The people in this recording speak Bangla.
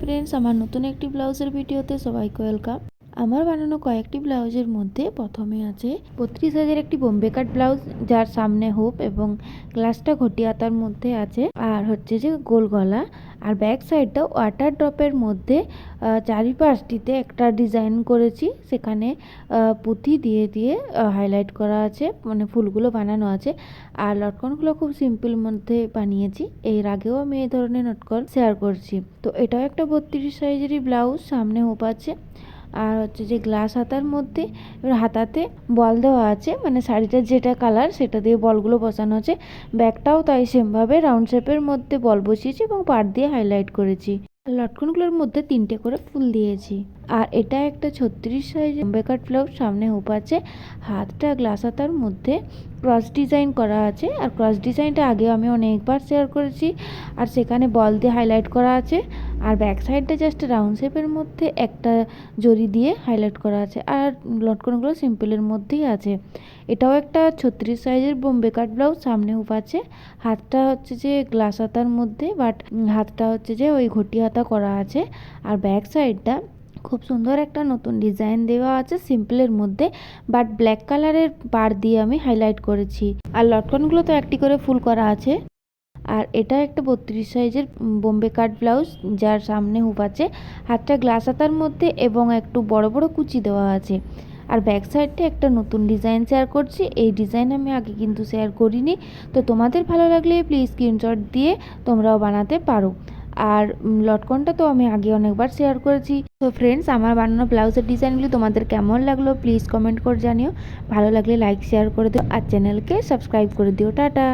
ফ্রেন্ডস আমার নতুন একটি ব্লাউজের ভিডিওতে সবাইকে ওয়েলকাম আমার বানানো কয়েকটি ব্লাউজের মধ্যে প্রথমে আছে বত্রিশ হাজার একটি বোম্বে কাট ব্লাউজ, যার সামনে হোপ এবং গ্লাসটা ঘটিয়াতার মধ্যে আছে। আর হচ্ছে যে গোল গলা আর ব্যাক সাইডটা ওয়াটার ড্রপের মধ্যে চারিপাশটিতে একটা ডিজাইন করেছি। সেখানে পুঁথি দিয়ে দিয়ে হাইলাইট করা আছে মানে ফুলগুলো বানানো আছে। আর লটকনগুলো খুব সিম্পল মধ্যে বানিয়েছি। এর আগেও আমি এই ধরনের লটকন শেয়ার করছি। তো এটাও একটা বত্রিশ সাইজেরই ব্লাউজ সামনে হোপ আছে আর হচ্ছে যে গ্লাস হাতার মধ্যে হাতাতে বল দেওয়া আছে মানে শাড়িটার যেটা কালার সেটা দিয়ে বলগুলো বসানো আছে। ব্যাগটাও তাই সেমভাবে রাউন্ড শেপের মধ্যে বল বসিয়েছি এবং পাড় দিয়ে হাইলাইট করেছি। লটকনগুলোর মধ্যে তিনটে করে ফুল দিয়েছি। আর এটা একটা ছত্রিশ সাইজ বেকার ব্লাউজ সামনে হুপ আছে। হাতটা গ্লাস হাতার মধ্যে ক্রস ডিজাইন করা আছে। আর ক্রস ডিজাইনটা আগে আমি অনেকবার শেয়ার করেছি। আর সেখানে বল দিয়ে হাইলাইট করা আছে। আর ব্যাক সাইডটা জাস্ট রাউন্ড শেপের মধ্যে একটা জরি দিয়ে হাইলাইট করা আছে। আর লটকনগুলো সিম্পলের মধ্যেই আছে। এটাও একটা ছত্রিশ সাইজের বোম্বে কাট ব্লাউজ সামনে হুপ আছে। হাতটা হচ্ছে যে গ্লাস হাতার মধ্যে বাট হাতটা হচ্ছে যে ওই ঘটি হাতা করা আছে। আর ব্যাক সাইডটা খুব সুন্দর একটা নতুন ডিজাইন দেওয়া আছে সিম্পলের মধ্যে বাট ব্ল্যাক কালারের পার দিয়ে আমি হাইলাইট করেছি। আর লটকনগুলো তো একটি করে ফুল করা আছে। আর এটা একটা বত্রিশ সাইজের বোম্বে কাট ব্লাউজ যার সামনে হুপ আছে। হাতটা গ্লাস হাতার মধ্যে এবং একটু বড় বড় কুচি দেওয়া আছে। আর ব্যাক সাইডটা একটা নতুন ডিজাইন শেয়ার করছি। এই ডিজাইন আমি আগে কিন্তু শেয়ার করিনি। তো তোমাদের ভালো লাগলে প্লিজ স্ক্রিনশট দিয়ে তোমরাও বানাতে পারো। আর লটকনটা তো আমি আগে অনেকবার শেয়ার করেছি। তো ফ্রেন্ডস আমার বানানো ব্লাউজের ডিজাইনগুলি তোমাদের কেমন লাগল প্লিজ কমেন্ট করে জানিও। ভালো লাগলে লাইক শেয়ার করে দিও। আর চ্যানেলকে সাবস্ক্রাইব করে দিও। টাটা!